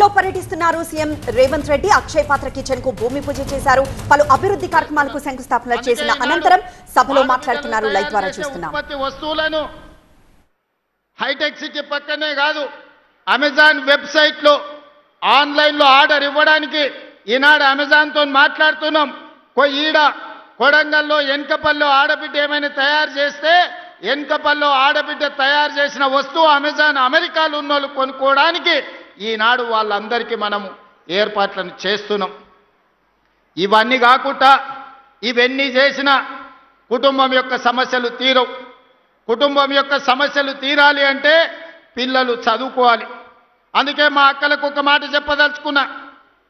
కర్నూలులో పర్యటిస్తున్నారు సీఎం రేవంత్ రెడ్డి. అక్షయ్ పాత్ర కిచెన్కు భూమి పూజ చేశారు. పలు అభివృద్ధి కార్యక్రమాలకు శంకుస్థాపన చేసిన అనంతరం సభలో మాట్లాడుతున్నారు లైవ్ ద్వారా చూస్తున్నాం. వస్తువులను హైటెక్ సిటీ పక్కనే కాదు అమెజాన్ వెబ్సైట్లో ఆన్లైన్లో ఆర్డర్ ఇవ్వడానికి ఈనాడు అమెజాన్తో మాట్లాడుతున్నాం. కొ- ఈడ కొడంగల్లో ఎన్కపల్లో ఆడబిడ్డ ఏమైనా తయారు చేస్తే ఎన్కపల్లో ఆడబిడ్డ తయారు చేసిన వస్తువు అమెజాన్ అమెరికాలో ఉన్న వాళ్ళు కొనుక్కోవడానికి ఈనాడు వాళ్ళందరికీ మనము ఏర్పాట్లను చేస్తున్నాం. ఇవన్నీ కాకుండా ఇవన్నీ చేసిన కుటుంబం యొక్క సమస్యలు తీరవు. కుటుంబం యొక్క సమస్యలు తీరాలి అంటే పిల్లలు చదువుకోవాలి. అందుకే మా అక్కలకు ఒక మాట చెప్పదలుచుకున్నా.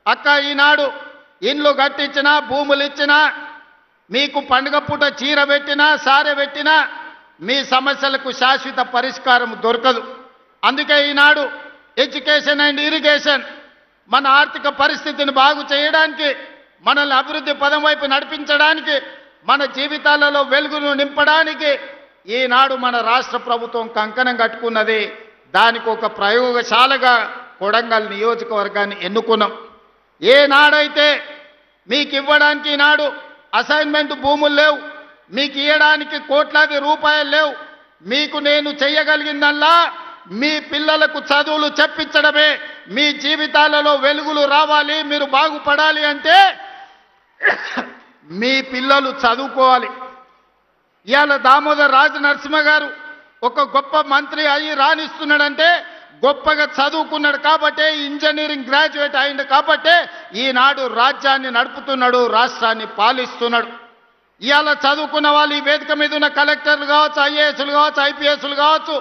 అక్క ఈనాడు ఇండ్లు కట్టించినా భూములు ఇచ్చినా మీకు పండుగ పూట చీర పెట్టినా సారె పెట్టినా మీ సమస్యలకు శాశ్వత పరిష్కారం దొరకదు. అందుకే ఈనాడు ఎడ్యుకేషన్ అండ్ ఇరిగేషన్ మన ఆర్థిక పరిస్థితిని బాగు చేయడానికి మనల్ని అభివృద్ధి పదం వైపు నడిపించడానికి మన జీవితాలలో వెలుగును నింపడానికి ఈనాడు మన రాష్ట్ర ప్రభుత్వం కంకణం కట్టుకున్నది. దానికి ఒక ప్రయోగశాలగా కొడంగల్ నియోజకవర్గాన్ని ఎన్నుకున్నాం. ఏనాడైతే మీకు ఇవ్వడానికి ఈనాడు అసైన్మెంట్ భూములు లేవు మీకు ఇవ్వడానికి కోట్లాది రూపాయలు లేవు మీకు నేను చేయగలిగిందల్లా మీ పిల్లలకు చదువులు చెప్పించడమే మీ జీవితాలలో వెలుగులు రావాలి మీరు బాగుపడాలి అంటే మీ పిల్లలు చదువుకోవాలి. ఇవాళ దామోదర్ రాజు నరసింహ గారు ఒక గొప్ప మంత్రి అయ్యి రాణిస్తున్నాడంటే గొప్పగా చదువుకున్నాడు కాబట్టే ఇంజనీరింగ్ గ్రాడ్యుయేట్ అయింది కాబట్టే ఈనాడు రాజ్యాన్ని నడుపుతున్నాడు రాష్ట్రాన్ని పాలిస్తున్నాడు. ఇవాళ చదువుకున్న వాళ్ళు ఈ వేదిక మీద ఉన్న కలెక్టర్లు కావచ్చు ఐఏఎస్లు కావచ్చు ఐపీఎస్లు కావచ్చు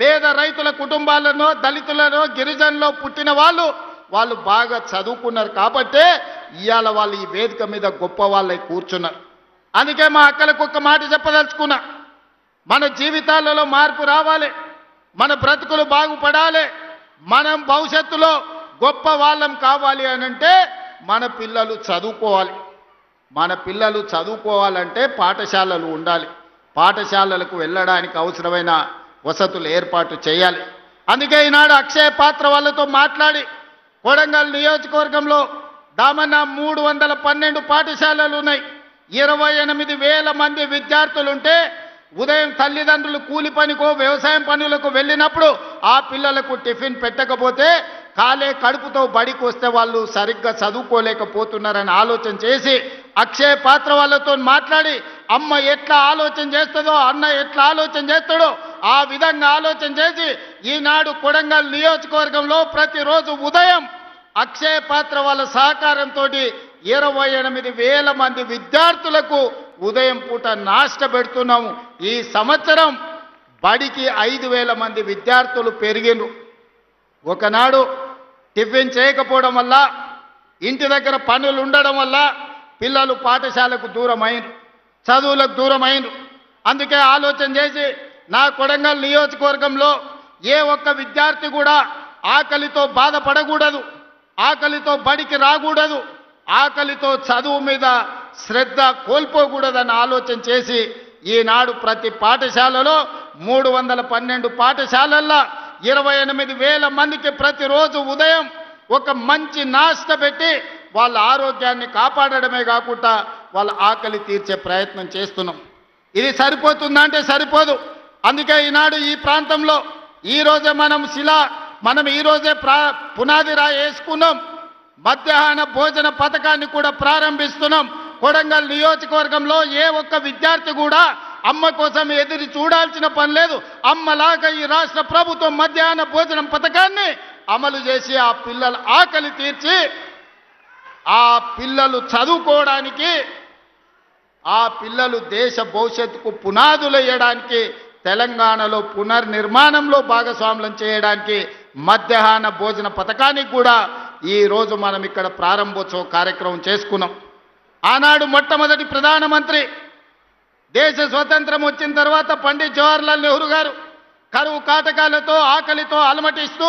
పేద రైతుల కుటుంబాలను దళితులను గిరిజనులో పుట్టిన వాళ్ళు వాళ్ళు బాగా చదువుకున్నారు కాబట్టే ఇవాళ వాళ్ళు ఈ వేదిక మీద గొప్ప వాళ్ళై కూర్చున్నారు. అందుకే మా అక్కలకు ఒక మాట చెప్పదలుచుకున్నా. మన జీవితాలలో మార్పు రావాలి. మన బ్రతుకులు బాగుపడాలి. మనం భవిష్యత్తులో గొప్ప వాళ్ళం కావాలి అని అంటే మన పిల్లలు చదువుకోవాలి. మన పిల్లలు చదువుకోవాలంటే పాఠశాలలు ఉండాలి. పాఠశాలలకు వెళ్ళడానికి అవసరమైన వసతులు ఏర్పాటు చేయాలి. అందుకే ఈనాడు అక్షయ పాత్ర వాళ్ళతో మాట్లాడి కొడంగల్ నియోజకవర్గంలో దామన్న మూడు వందల పన్నెండు పాఠశాలలు ఉన్నాయి. ఇరవై ఎనిమిది వేల మంది విద్యార్థులుంటే ఉదయం తల్లిదండ్రులు కూలి పనికో వ్యవసాయం పనులకు వెళ్ళినప్పుడు ఆ పిల్లలకు టిఫిన్ పెట్టకపోతే కాలే కడుపుతో బడికి వస్తే వాళ్ళు సరిగ్గా చదువుకోలేకపోతున్నారని ఆలోచన చేసి అక్షయ పాత్ర వాళ్ళతో మాట్లాడి అమ్మ ఎట్లా ఆలోచన చేస్తుందో అన్న ఎట్లా ఆలోచన చేస్తాడో ఆ విధంగా ఆలోచన చేసి ఈనాడు కొడంగల్ నియోజకవర్గంలో ప్రతిరోజు ఉదయం అక్షయ పాత్ర వాళ్ళ సహకారంతో ఇరవై ఎనిమిది వేల మంది విద్యార్థులకు ఉదయం పూట నాష్ట పెడుతున్నాము. ఈ సంవత్సరం బడికి ఐదు వేల మంది విద్యార్థులు పెరిగినరు ఒకనాడు టిఫిన్ చేయకపోవడం వల్ల ఇంటి దగ్గర పనులు ఉండడం వల్ల పిల్లలు పాఠశాలకు దూరమైనరు చదువులకు దూరం అందుకే ఆలోచన చేసి నా కొడంగల్ నియోజకవర్గంలో ఏ ఒక్క విద్యార్థి కూడా ఆకలితో బాధపడకూడదు ఆకలితో బడికి రాకూడదు ఆకలితో చదువు మీద శ్రద్ధ కోల్పోకూడదని ఆలోచన చేసి ఈనాడు ప్రతి పాఠశాలలో మూడు వందల పన్నెండు పాఠశాలల్లో ఇరవై ఎనిమిది వేల మందికి ప్రతిరోజు ఉదయం ఒక మంచి నాస్త పెట్టి వాళ్ళ ఆరోగ్యాన్ని కాపాడడమే కాకుండా వాళ్ళ ఆకలి తీర్చే ప్రయత్నం చేస్తున్నాం. ఇది సరిపోతుందంటే సరిపోదు. అందుకే ఈనాడు ఈ ప్రాంతంలో ఈరోజే మనం శిలా మనం ఈరోజే ప్రా పునాది రా వేసుకున్నాం. మధ్యాహ్న భోజన పథకాన్ని కూడా ప్రారంభిస్తున్నాం. కొడంగల్ నియోజకవర్గంలో ఏ ఒక్క విద్యార్థి కూడా అమ్మ కోసం ఎదురు చూడాల్సిన పని లేదు. అమ్మలాగా ఈ రాష్ట్ర ప్రభుత్వం మధ్యాహ్న భోజనం పథకాన్ని అమలు చేసి ఆ పిల్లల ఆకలి తీర్చి ఆ పిల్లలు చదువుకోవడానికి ఆ పిల్లలు దేశ భవిష్యత్తుకు పునాదులు వేయడానికి తెలంగాణలో పునర్నిర్మాణంలో భాగస్వాములం చేయడానికి మధ్యాహ్న భోజన పథకానికి కూడా ఈ రోజు మనం ఇక్కడ ప్రారంభోత్సవ కార్యక్రమం చేసుకున్నాం. ఆనాడు మొట్టమొదటి ప్రధానమంత్రి దేశ స్వతంత్రం వచ్చిన తర్వాత పండిత్ జవహర్లాల్ నెహ్రూ గారు కరువు కాటకాలతో ఆకలితో అలమటిస్తూ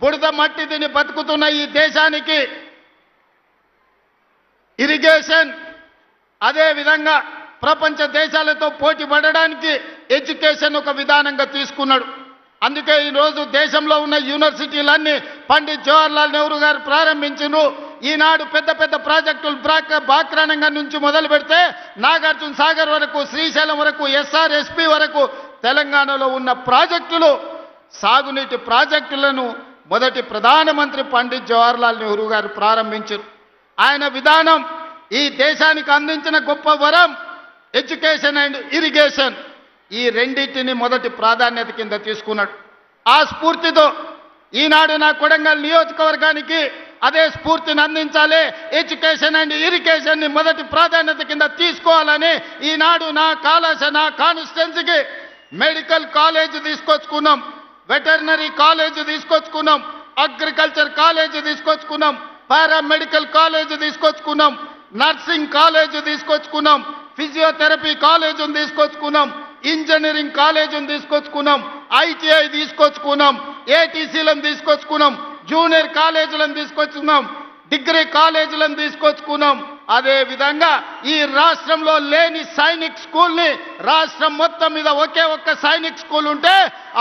బుడద మట్టి తిని బతుకుతున్న ఈ దేశానికి ఇరిగేషన్ అదే విధంగా ప్రపంచ దేశాలతో పోటీ పడడానికి ఎడ్యుకేషన్ ఒక విధానంగా తీసుకున్నాడు. అందుకే ఈరోజు దేశంలో ఉన్న యూనివర్సిటీలన్నీ పండిత్ జవహర్లాల్ నెహ్రూ గారు ప్రారంభించారు ఈనాడు పెద్ద పెద్ద ప్రాజెక్టులు బ్రాక్ బాక్రాణంగా నుంచి మొదలు పెడితే నాగార్జున సాగర్ వరకు శ్రీశైలం వరకు ఎస్ఆర్ఎస్పి వరకు తెలంగాణలో ఉన్న ప్రాజెక్టులు సాగునీటి ప్రాజెక్టులను మొదటి ప్రధానమంత్రి పండిత్ జవహర్లాల్ నెహ్రూ గారు ప్రారంభించారు. ఆయన విధానం ఈ దేశానికి అందించిన గొప్ప వరం ఎడ్యుకేషన్ అండ్ ఇరిగేషన్. ఈ రెండింటిని మొదటి ప్రాధాన్యత కింద తీసుకున్నాడు. ఆ స్ఫూర్తితో ఈనాడు నా కొడంగల్ నియోజకవర్గానికి అదే స్ఫూర్తిని అందించాలి ఎడ్యుకేషన్ అండ్ ఇరిగేషన్ని మొదటి ప్రాధాన్యత కింద తీసుకోవాలని ఈనాడు నా కాళాశ నా కాన్స్టిట్యున్సీకి మెడికల్ కాలేజ్ తీసుకొచ్చుకున్నాం వెటర్నరీ కాలేజ్ తీసుకొచ్చుకున్నాం అగ్రికల్చర్ కాలేజ్ తీసుకొచ్చుకున్నాం. పారామెడికల్ కాలేజ్ తీసుకొచ్చుకున్నాం నర్సింగ్ కాలేజ్ తీసుకొచ్చుకున్నాం ఫిజియోథెరపీ కాలేజీని తీసుకొచ్చుకున్నాం ఇంజనీరింగ్ కాలేజీని తీసుకొచ్చుకున్నాం ఐటీఐ తీసుకొచ్చుకున్నాం ఏటీసీలను తీసుకొచ్చుకున్నాం జూనియర్ కాలేజీలను తీసుకొచ్చుకున్నాం డిగ్రీ కాలేజీలను తీసుకొచ్చుకున్నాం. అదే విధంగా ఈ రాష్ట్రంలో లేని సైనిక్ స్కూల్ని రాష్ట్రం మొత్తం మీద ఒకే ఒక్క సైనిక్ స్కూల్ ఉంటే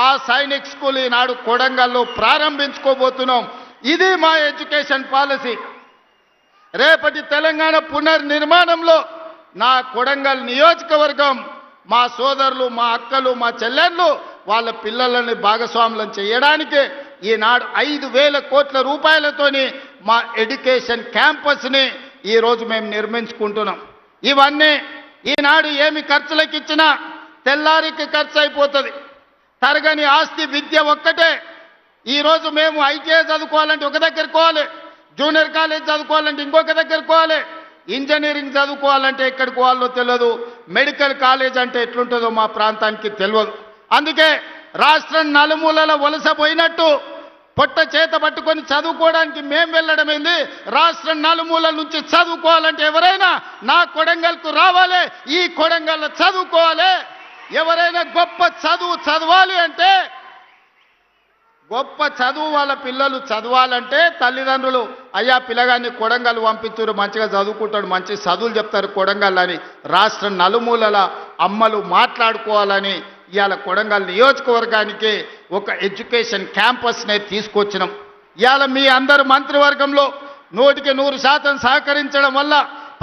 ఆ సైనిక్ స్కూల్ ఈనాడు కొడంగల్లో ప్రారంభించుకోబోతున్నాం. ఇది మా ఎడ్యుకేషన్ పాలసీ. రేపటి తెలంగాణ పునర్నిర్మాణంలో నా కొడంగల్ నియోజకవర్గం మా సోదరులు మా అక్కలు మా చెల్లెళ్ళు వాళ్ళ పిల్లలని భాగస్వాములను చేయడానికి ఈనాడు ఐదు వేల కోట్ల రూపాయలతోని మా ఎడ్యుకేషన్ క్యాంపస్ని ఈరోజు మేము నిర్మించుకుంటున్నాం. ఇవన్నీ ఈనాడు ఏమి ఖర్చులకు ఇచ్చినా తెల్లారికి ఖర్చు అయిపోతుంది తరగని ఆస్తి విద్య ఒక్కటే ఈరోజు మేము ఐటీఐ చదువుకోవాలంటే ఒక దగ్గర కోవాలి. జూనియర్ కాలేజ్ చదువుకోవాలంటే ఇంకొక దగ్గర కోవాలి. ఇంజనీరింగ్ చదువుకోవాలంటే ఎక్కడికి పోవాలో తెలియదు. మెడికల్ కాలేజ్ అంటే ఎట్లుంటుందో మా ప్రాంతానికి తెలియదు. అందుకే రాష్ట్రం నలుమూలల వలస పోయినట్టు పొట్ట చేత పట్టుకొని చదువుకోవడానికి మేం వెళ్ళడమైంది రాష్ట్రం నలుమూలల నుంచి చదువుకోవాలంటే ఎవరైనా నా కొడంగల్కు రావాలి ఈ కొడంగల్లో చదువుకోవాలి. ఎవరైనా గొప్ప చదువు చదవాలి అంటే గొప్ప చదువు వాళ్ళ పిల్లలు చదవాలంటే తల్లిదండ్రులు అయ్యా పిల్లగాన్ని కొడంగల్ పంపించారు మంచిగా చదువుకుంటాడు మంచి చదువులు చెప్తారు కొడంగల్ అని రాష్ట్ర నలుమూలల అమ్మలు మాట్లాడుకోవాలని ఇవాళ కొడంగల్ నియోజకవర్గానికి ఒక ఎడ్యుకేషన్ క్యాంపస్నే తీసుకొచ్చినాం. ఇవాళ మీ అందరు మంత్రివర్గంలో నూటికి నూరు శాతం సహకరించడం వల్ల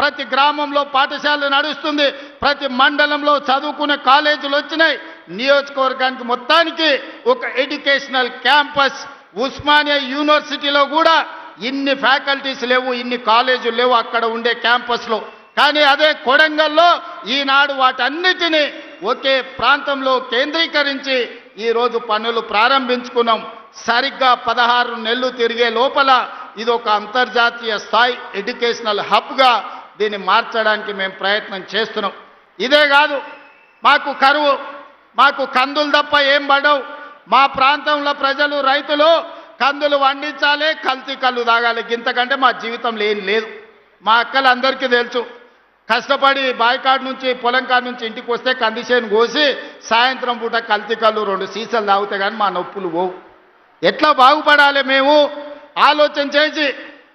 ప్రతి గ్రామంలో పాఠశాల నడుస్తుంది ప్రతి మండలంలో చదువుకునే కాలేజీలు వచ్చినాయి. నియోజకవర్గానికి మొత్తానికి ఒక ఎడ్యుకేషనల్ క్యాంపస్ ఉస్మానియా యూనివర్సిటీలో కూడా ఇన్ని ఫ్యాకల్టీస్ లేవు ఇన్ని కాలేజీలు లేవు అక్కడ ఉండే క్యాంపస్లో. కానీ అదే కొడంగల్లో ఈనాడు వాటన్నిటినీ ఒకే ప్రాంతంలో కేంద్రీకరించి ఈరోజు పనులు ప్రారంభించుకున్నాం. సరిగ్గా పదహారు నెలలు తిరిగే లోపల ఇది ఒక అంతర్జాతీయ స్థాయి ఎడ్యుకేషనల్ హబ్గా దీన్ని మార్చడానికి మేము ప్రయత్నం చేస్తున్నాం. ఇదే కాదు మాకు కరువు మాకు కందులు తప్ప ఏం పడవు. మా ప్రాంతంలో ప్రజలు రైతులు కందులు వండించాలి కల్తీ కళ్ళు తాగాలి. ఇంతకంటే మా జీవితంలో ఏం లేదు. మా అక్కలు అందరికీ తెలుసు. కష్టపడి బాయికాడ్ నుంచి పొలం కాడ నుంచి ఇంటికి వస్తే కందిసేను కోసి సాయంత్రం పూట కల్తీ కళ్ళు రెండు సీసాలు తాగితే కానీ మా నొప్పులు పోవు. ఎట్లా బాగుపడాలి మేము? ఆలోచన చేసి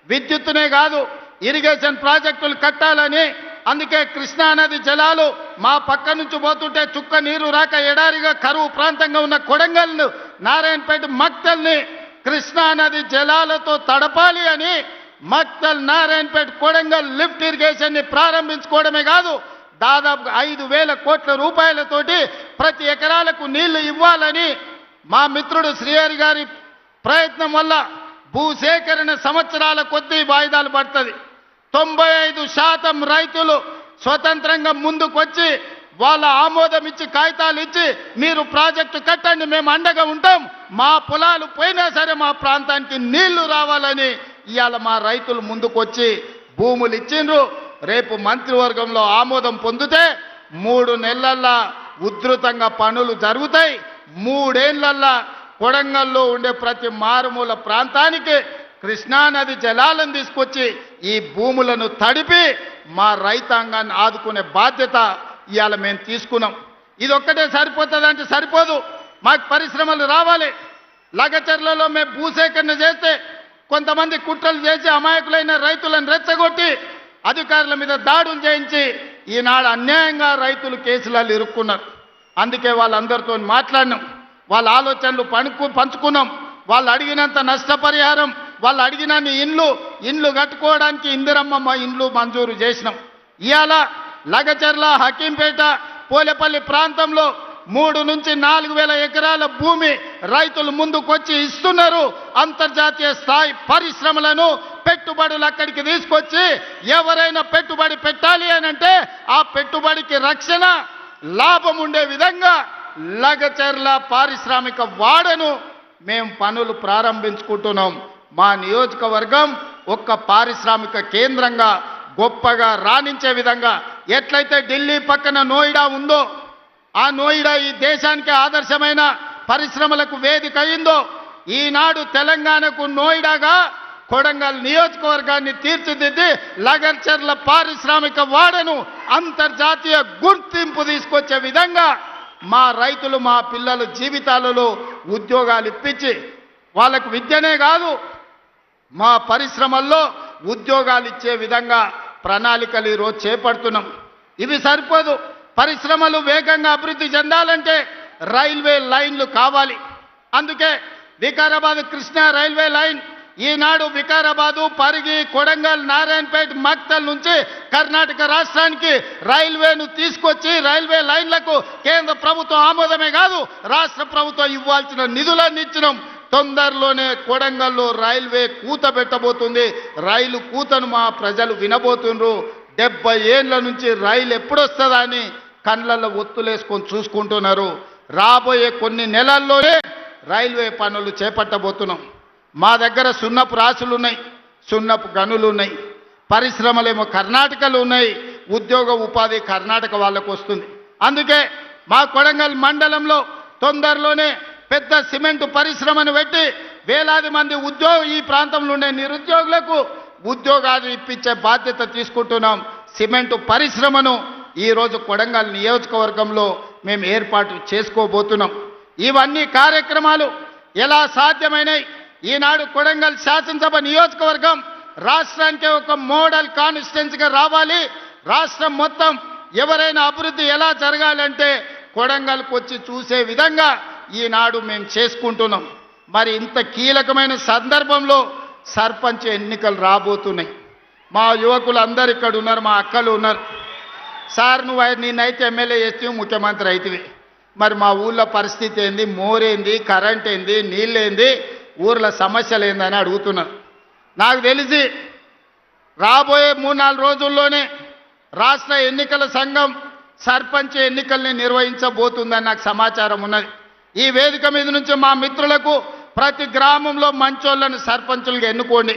విద్యుత్తునే కాదు ఇరిగేషన్ ప్రాజెక్టులు కట్టాలని. అందుకే కృష్ణానది జలాలు మా పక్క నుంచి పోతుంటే చుక్క నీరు రాక ఎడారిగా కరువు ప్రాంతంగా ఉన్న కొడంగల్ను నారాయణపేట మక్తల్ని కృష్ణానది జలాలతో తడపాలి అని మక్తల్ నారాయణపేట కొడంగల్ లిఫ్ట్ ఇరిగేషన్ని ప్రారంభించుకోవడమే కాదు దాదాపు ఐదు వేల కోట్ల రూపాయలతోటి ప్రతి ఎకరాలకు నీళ్ళు ఇవ్వాలని మా మిత్రుడు శ్రీహరి గారి ప్రయత్నం వల్ల భూసేకరణ సంవత్సరాల కొద్దీ వాయిదాలు పడుతుంది. తొంభై ఐదు శాతం రైతులు స్వతంత్రంగా ముందుకొచ్చి వాళ్ళ ఆమోదం ఇచ్చి కాగితాలు ఇచ్చి మీరు ప్రాజెక్టు కట్టండి మేము అండగా ఉంటాం. మా పొలాలు పోయినా సరే మా ప్రాంతానికి నీళ్ళు రావాలని ఇవాళ మా రైతులు ముందుకొచ్చి భూములు ఇచ్చిండ్రు. రేపు మంత్రివర్గంలో ఆమోదం పొందితే మూడు నెలల్లో ఉధృతంగా పనులు జరుగుతాయి. మూడేళ్ళల్లా కొడంగల్లో ఉండే ప్రతి మారుమూల ప్రాంతానికి కృష్ణానది జలాలను తీసుకొచ్చి ఈ భూములను తడిపి మా రైతాంగాన్ని ఆదుకునే బాధ్యత ఇవాళ మేము తీసుకున్నాం. ఇది ఒక్కటే సరిపోతుందంటే సరిపోదు. మాకు పరిశ్రమలు రావాలి. లగచర్లలో మేము భూసేకరణ చేస్తే కొంతమంది కుట్రలు చేసి అమాయకులైన రైతులను రెచ్చగొట్టి అధికారుల మీద దాడులు చేయించి ఈనాడు అన్యాయంగా రైతులు కేసులలో ఇరుక్కున్నారు. అందుకే వాళ్ళందరితో మాట్లాడినాం. వాళ్ళ ఆలోచనలు పణుకు పంచుకున్నాం. వాళ్ళు అడిగినంత నష్టపరిహారం వాళ్ళు అడిగినన్ని ఇండ్లు ఇండ్లు కట్టుకోవడానికి ఇందిరమ్మ మా ఇండ్లు మంజూరు చేసినాం. ఇవాళ లగచర్ల హకీంపేట పోలేపల్లి ప్రాంతంలో మూడు నుంచి నాలుగు వేల ఎకరాల భూమి రైతులు ముందుకొచ్చి ఇస్తున్నారు. అంతర్జాతీయ స్థాయి పరిశ్రమలను పెట్టుబడులు అక్కడికి తీసుకొచ్చి ఎవరైనా పెట్టుబడి పెట్టాలి అని అంటే ఆ పెట్టుబడికి రక్షణ లాభం ఉండే విధంగా లగచర్ల పారిశ్రామిక వాడను మేము పనులు ప్రారంభించుకుంటున్నాం. మా నియోజకవర్గం ఒక్క పారిశ్రామిక కేంద్రంగా గొప్పగా రాణించే విధంగా ఎట్లయితే ఢిల్లీ పక్కన నోయిడా ఉందో ఆ నోయిడా ఈ దేశానికి ఆదర్శమైన పరిశ్రమలకు వేదిక అయిందో ఈనాడు తెలంగాణకు నోయిడాగా కొడంగల్ నియోజకవర్గాన్ని తీర్చిదిద్ది లగర్చర్ల పారిశ్రామిక వాడను అంతర్జాతీయ గుర్తింపు తీసుకొచ్చే విధంగా మా రైతులు మా పిల్లల జీవితాలలో ఉద్యోగాలు ఇప్పించి వాళ్ళకు విద్యనే కాదు మా పరిశ్రమల్లో ఉద్యోగాలు ఇచ్చే విధంగా ప్రణాళికలు ఈరోజు చేపడుతున్నాం. ఇవి సరిపోదు. పరిశ్రమలు వేగంగా అభివృద్ధి చెందాలంటే రైల్వే లైన్లు కావాలి. అందుకే వికారాబాద్ కృష్ణా రైల్వే లైన్ ఈనాడు వికారాబాదు పరిగి కొడంగల్ నారాయణపేట మక్తల్ నుంచి కర్ణాటక రాష్ట్రానికి రైల్వేను తీసుకొచ్చి రైల్వే లైన్లకు కేంద్ర ప్రభుత్వం ఆమోదమే కాదు రాష్ట్ర ప్రభుత్వం ఇవ్వాల్సిన నిధులన్నీ ఇచ్చినాం. తొందరలోనే కొడంగల్లో రైల్వే కూత పెట్టబోతుంది. రైలు కూతను మా ప్రజలు వినబోతుండ్రు. డెబ్బై ఏళ్ళ నుంచి రైలు ఎప్పుడొస్తుందా అని కళ్ళల్లో ఒత్తులేసుకొని చూసుకుంటున్నారు. రాబోయే కొన్ని నెలల్లోనే రైల్వే పనులు చేపట్టబోతున్నాం. మా దగ్గర సున్నపు రాసులు ఉన్నాయి సున్నపు గనులు ఉన్నాయి పరిశ్రమలేమో కర్ణాటకలు ఉన్నాయి ఉద్యోగ ఉపాధి కర్ణాటక వాళ్ళకు వస్తుంది అందుకే మా కొడంగల్ మండలంలో తొందరలోనే పెద్ద సిమెంట్ పరిశ్రమను పెట్టి వేలాది మంది ఉద్యోగ ఈ ప్రాంతంలో ఉండే నిరుద్యోగులకు ఉద్యోగాలు ఇప్పించే బాధ్యత తీసుకుంటున్నాం. సిమెంటు పరిశ్రమను ఈరోజు కొడంగల్ నియోజకవర్గంలో మేము ఏర్పాటు చేసుకోబోతున్నాం. ఇవన్నీ కార్యక్రమాలు ఎలా సాధ్యమైనవి ఈనాడు కొడంగల్ శాసనసభ నియోజకవర్గం రాష్ట్రానికి ఒక మోడల్ కాన్స్టిట్యున్సీగా రావాలి. రాష్ట్రం మొత్తం ఎవరైనా అభివృద్ధి ఎలా జరగాలంటే కొడంగల్కి వచ్చి చూసే విధంగా ఈనాడు మేము చేసుకుంటున్నాం. మరి ఇంత కీలకమైన సందర్భంలో సర్పంచ్ ఎన్నికలు రాబోతున్నాయి. మా యువకులు అందరు ఇక్కడ ఉన్నారు మా అక్కలు ఉన్నారు. సార్ నువ్వు అయి- నిన్నైతే ఎమ్మెల్యే చేస్తే ముఖ్యమంత్రి అవుతుంది మరి మా ఊళ్ళో పరిస్థితి ఏంది? మోరేంది? కరెంట్ ఏంది నీళ్ళేంది? ఊర్ల సమస్యలు ఏందని అడుగుతున్నారు. నాకు తెలిసి రాబోయే మూడు నాలుగు రోజుల్లోనే రాష్ట్ర ఎన్నికల సంఘం సర్పంచ్ ఎన్నికల్ని నిర్వహించబోతుందని నాకు సమాచారం ఉన్నది. ఈ వేదిక మీద నుంచి మా మిత్రులకు ప్రతి గ్రామంలో మంచోళ్ళను సర్పంచులుగా ఎన్నుకోండి.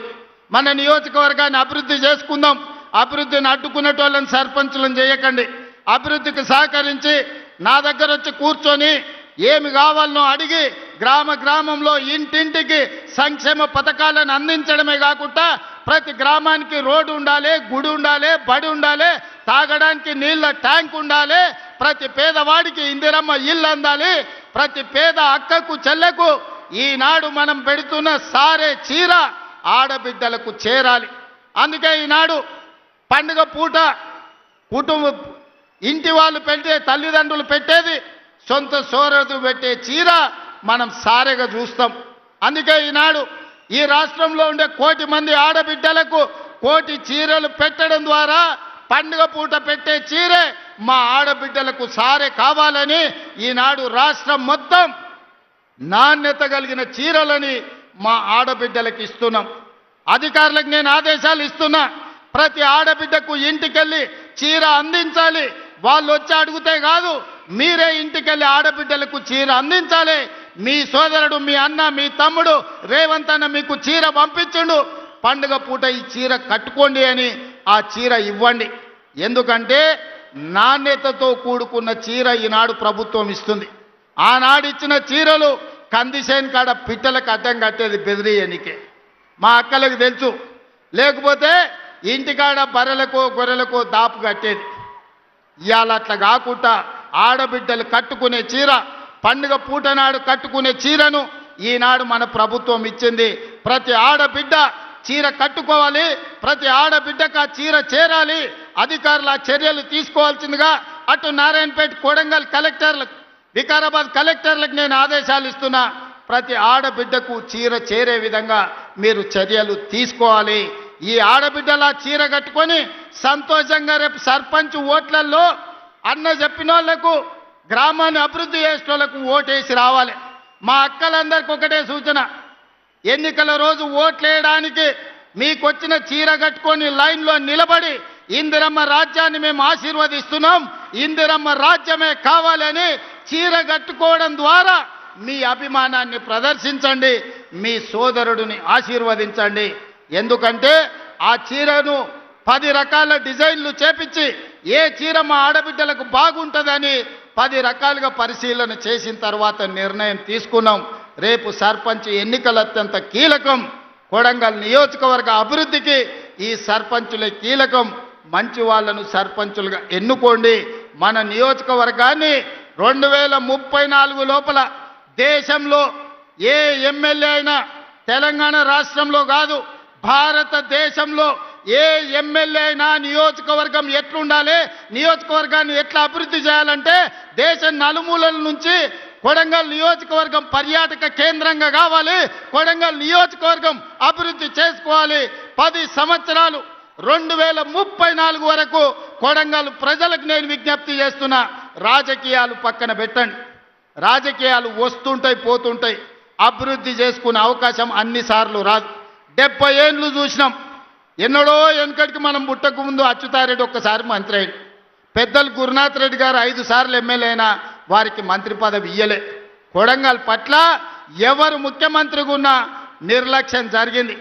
మన నియోజకవర్గాన్ని అభివృద్ధి చేసుకుందాం. అభివృద్ధిని అడ్డుకునేటోళ్ళని సర్పంచులను చేయకండి. అభివృద్ధికి సహకరించి నా దగ్గర వచ్చి కూర్చొని ఏమి కావాలనో అడిగి గ్రామ గ్రామంలో ఇంటింటికి సంక్షేమ పథకాలను అందించడమే కాకుండా ప్రతి గ్రామానికి రోడ్డు ఉండాలి గుడి ఉండాలి బడి ఉండాలి తాగడానికి నీళ్ళ ట్యాంక్ ఉండాలి ప్రతి పేదవాడికి ఇందిరమ్మ ఇల్లు అందాలి ప్రతి పేద అక్కకు చెల్లెకు ఈనాడు మనం పెడుతున్న సారే చీర ఆడబిడ్డలకు చేరాలి. అందుకే ఈనాడు పండుగ పూట కుటుంబ ఇంటి వాళ్ళు పెట్టే తల్లిదండ్రులు పెట్టేది సొంత సోరదు పెట్టే చీర మనం సారెగా చూస్తాం. అందుకే ఈనాడు ఈ రాష్ట్రంలో ఉండే కోటి మంది ఆడబిడ్డలకు కోటి చీరలు పెట్టడం ద్వారా పండుగ పూట పెట్టే చీరే మా ఆడబిడ్డలకు సారే కావాలని ఈనాడు రాష్ట్రం మొత్తం నాణ్యత కలిగిన చీరలని మా ఆడబిడ్డలకు ఇస్తున్నాం. అధికారులకు నేను ఆదేశాలు ఇస్తున్నా. ప్రతి ఆడబిడ్డకు ఇంటికెళ్ళి చీర అందించాలి. వాళ్ళు వచ్చి అడిగితే కాదు మీరే ఇంటికెళ్ళి ఆడబిడ్డలకు చీర అందించాలి. మీ సోదరుడు మీ అన్న మీ తమ్ముడు రేవంత్ అన్న మీకు చీర పంపించుండు. పండుగ పూట ఈ చీర కట్టుకోండి అని ఆ చీర ఇవ్వండి. ఎందుకంటే నాణ్యతతో కూడుకున్న చీర ఈనాడు ప్రభుత్వం ఇస్తుంది. ఆనాడు ఇచ్చిన చీరలు కందిసేన్ కాడ పిట్టలకు అడ్డం కట్టేది బెదిరియనికే మా అక్కలకు తెలుసు. లేకపోతే ఇంటికాడ బర్రెలకో గొర్రెలకో దాపు కట్టేది. ఇవాళ అట్లా కాకుండా ఆడబిడ్డలు కట్టుకునే చీర పండుగ పూటనాడు కట్టుకునే చీరను ఈనాడు మన ప్రభుత్వం ఇచ్చింది. ప్రతి ఆడబిడ్డ చీర కట్టుకోవాలి ప్రతి ఆడబిడ్డకు ఆ చీర చేరాలి అధికారులు ఆ చర్యలు తీసుకోవాల్సిందిగా అటు నారాయణపేట కొడంగల్ కలెక్టర్లకు వికారాబాద్ కలెక్టర్లకు నేను ఆదేశాలు ఇస్తున్నా. ప్రతి ఆడబిడ్డకు చీర చేరే విధంగా మీరు చర్యలు తీసుకోవాలి. ఈ ఆడబిడ్డలా చీర కట్టుకొని సంతోషంగా రేపు సర్పంచ్ ఓట్లలో అన్న చెప్పిన వాళ్ళకు గ్రామాన్ని అభివృద్ధి చేసిన వాళ్ళకు ఓటేసి రావాలి. మా అక్కలందరికీ ఒకటే సూచన. ఎన్నికల రోజు ఓట్లేయడానికి మీకొచ్చిన చీర కట్టుకొని లైన్లో నిలబడి ఇందిరమ్మ రాజ్యాన్ని మేము ఆశీర్వదిస్తున్నాం ఇందిరమ్మ రాజ్యమే కావాలని చీర కట్టుకోవడం ద్వారా మీ అభిమానాన్ని ప్రదర్శించండి మీ సోదరుడిని ఆశీర్వదించండి. ఎందుకంటే ఆ చీరను పది రకాల డిజైన్లు చేపించి ఏ చీర మా ఆడబిడ్డలకు బాగుంటుందని పది రకాలుగా పరిశీలన చేసిన తర్వాత నిర్ణయం తీసుకున్నాం. రేపు సర్పంచ్ ఎన్నికలు అత్యంత కీలకం. కొడంగల్ నియోజకవర్గ అభివృద్ధికి ఈ సర్పంచులే కీలకం. మంచి వాళ్ళను సర్పంచులుగా ఎన్నుకోండి. మన నియోజకవర్గాన్ని రెండు వేల ముప్పై నాలుగు లోపల దేశంలో ఏ ఎమ్మెల్యే అయినా తెలంగాణ రాష్ట్రంలో కాదు భారతదేశంలో ఏ ఎమ్మెల్యే అయినా నియోజకవర్గం ఎట్లుండాలి? నియోజకవర్గాన్ని ఎట్లా అభివృద్ధి చేయాలంటే దేశం నలుమూలల నుంచి కొడంగల్ నియోజకవర్గం పర్యాటక కేంద్రంగా కావాలి. కొడంగల్ నియోజకవర్గం అభివృద్ధి చేసుకోవాలి. పది సంవత్సరాలు రెండు వేల ముప్పై నాలుగు వరకు కొడంగల్ ప్రజలకు నేను విజ్ఞప్తి చేస్తున్నా. రాజకీయాలు పక్కన పెట్టండి. రాజకీయాలు వస్తుంటాయి పోతుంటాయి. అభివృద్ధి చేసుకునే అవకాశం అన్నిసార్లు రాదు. డెబ్బై ఏండ్లు చూసినాం. ఎన్నడో వెనుకటికి మనం పుట్టక ముందు అచ్యుతారెడ్డి ఒక్కసారి మంత్రి అయ్యింది పెద్దలు గురునాథ్ రెడ్డి గారు ఐదు సార్లు ఎమ్మెల్యే అయినా వారికి మంత్రి పదవి ఇయ్యలే. కొడంగల్ పట్ల ఎవరు ముఖ్యమంత్రిగా ఉన్నా నిర్లక్ష్యం జరిగింది.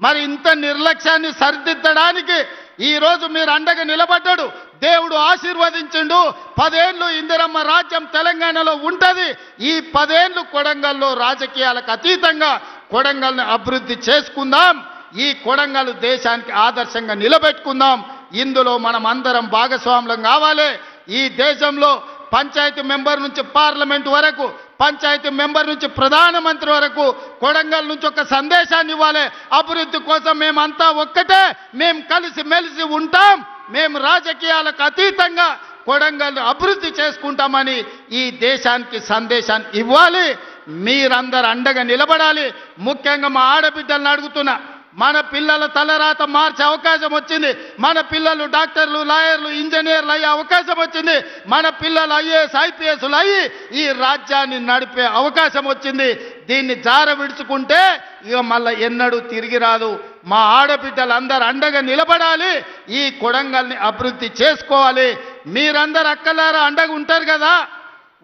మరి ఇంత నిర్లక్ష్యాన్ని సరిదిద్దడానికి ఈరోజు మీరు అండగా నిలబడ్డాడు. దేవుడు ఆశీర్వదించిండు. పదేళ్ళు ఇందిరమ్మ రాజ్యం తెలంగాణలో ఉంటుంది. ఈ పదేళ్ళు కొడంగల్లో రాజకీయాలకు అతీతంగా కొడంగల్ని అభివృద్ధి చేసుకుందాం. ఈ కొడంగల్ దేశానికి ఆదర్శంగా నిలబెట్టుకుందాం. ఇందులో మనం అందరం భాగస్వాములం కావాలి. ఈ దేశంలో పంచాయతీ మెంబర్ నుంచి పార్లమెంట్ వరకు పంచాయతీ మెంబర్ నుంచి ప్రధానమంత్రి వరకు కొడంగల్ నుంచి ఒక సందేశాన్ని ఇవ్వాలి. అభివృద్ధి కోసం మేమంతా ఒక్కటే మేము కలిసి మెలిసి ఉంటాం. మేము రాజకీయాలకు అతీతంగా కొడంగల్ అభివృద్ధి చేసుకుంటామని ఈ దేశానికి సందేశాన్ని ఇవ్వాలి. మీరందరు అండగా నిలబడాలి. ముఖ్యంగా మా ఆడబిడ్డలను అడుగుతున్నా మన పిల్లల తలరాత మార్చే అవకాశం వచ్చింది. మన పిల్లలు డాక్టర్లు లాయర్లు ఇంజనీర్లు అయ్యే అవకాశం వచ్చింది. మన పిల్లలు ఐఏఎస్ ఐపీఎస్లు అయ్యి ఈ రాజ్యాన్ని నడిపే అవకాశం వచ్చింది. దీన్ని జార విడుచుకుంటే ఇక మళ్ళీ ఎన్నడూ తిరిగి రాదు. మా ఆడబిడ్డలు అందరు అండగా నిలబడాలి. ఈ కొడంగల్ని అభివృద్ధి చేసుకోవాలి. మీరందరు అక్కలారా అండగా ఉంటారు కదా?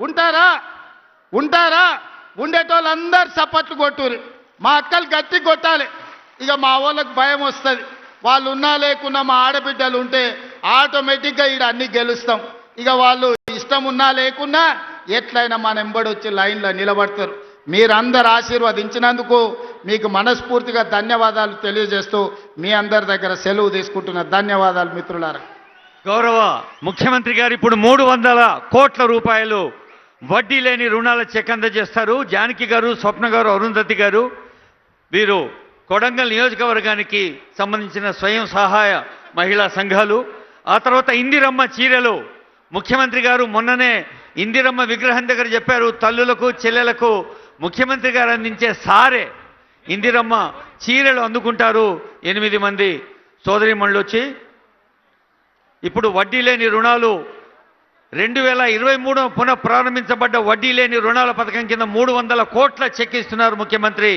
ఉంటారా? ఉంటారా? ఉండేటోళ్ళందరూ చప్పట్లు కొట్టురు మా అక్కలు గట్టి కొట్టాలి. ఇక మా వాళ్ళకి భయం వస్తుంది. వాళ్ళు ఉన్నా లేకున్నా మా ఆడబిడ్డలు ఉంటే ఆటోమేటిక్గా ఈడ అన్ని గెలుస్తాం. ఇక వాళ్ళు ఇష్టం ఉన్నా లేకున్నా ఎట్లయినా మన ఎంబడి వచ్చి లైన్లో నిలబడతారు. మీరందరు ఆశీర్వదించినందుకు మీకు మనస్ఫూర్తిగా ధన్యవాదాలు తెలియజేస్తూ మీ అందరి దగ్గర సెలవు తీసుకుంటున్న ధన్యవాదాలు మిత్రులారా. గౌరవ ముఖ్యమంత్రి గారు ఇప్పుడు మూడు వందల కోట్ల రూపాయలు వడ్డీ లేని రుణాల చెక్ అందజేస్తారు జానకి గారు స్వప్న గారు అరుంధతి గారు వీరు కొడంగల్ నియోజకవర్గానికి సంబంధించిన స్వయం సహాయ మహిళా సంఘాలు ఆ తర్వాత ఇందిరమ్మ చీరలు. ముఖ్యమంత్రి గారు మొన్ననే ఇందిరమ్మ విగ్రహం దగ్గర చెప్పారు తల్లులకు చెల్లెలకు ముఖ్యమంత్రి గారు అందించే సారే. ఇందిరమ్మ చీరలు అందుకుంటారు ఎనిమిది మంది సోదరిమణులు వచ్చి ఇప్పుడు వడ్డీ లేని రుణాలు రెండు వేల ఇరవై మూడు పునః ప్రారంభించబడ్డ వడ్డీ లేని రుణాల పథకం కింద మూడు వందల కోట్ల చెక్ ఇస్తున్నారు ముఖ్యమంత్రి.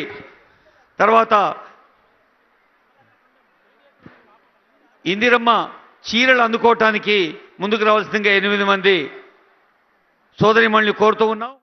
తర్వాత ఇందిరమ్మ చీరలు అందుకోవటానికి ముందుకు రావాల్సిందిగా ఎనిమిది మంది సోదరిమణులు కోరుతూ ఉన్నాం.